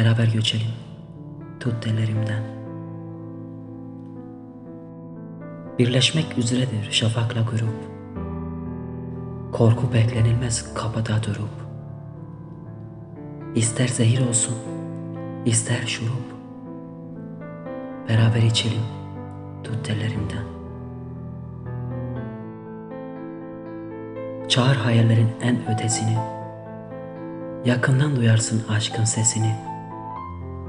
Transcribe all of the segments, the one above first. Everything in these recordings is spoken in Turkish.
Beraber göçelim, tut ellerimden. Birleşmek üzeredir şafakla grup. Korku beklenilmez kapıda durup. İster zehir olsun, ister şurup. Beraber içelim, tut ellerimden. Çağır hayallerin en ötesini. Yakından duyarsın aşkın sesini.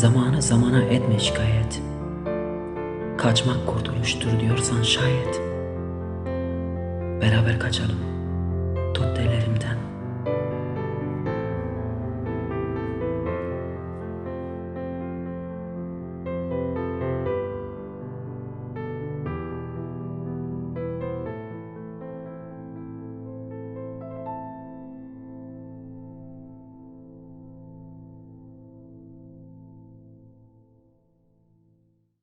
Zamanı zamana etme şikayet. Kaçmak kurtuluştur diyorsan şayet. Beraber kaçalım, tut ellerimden.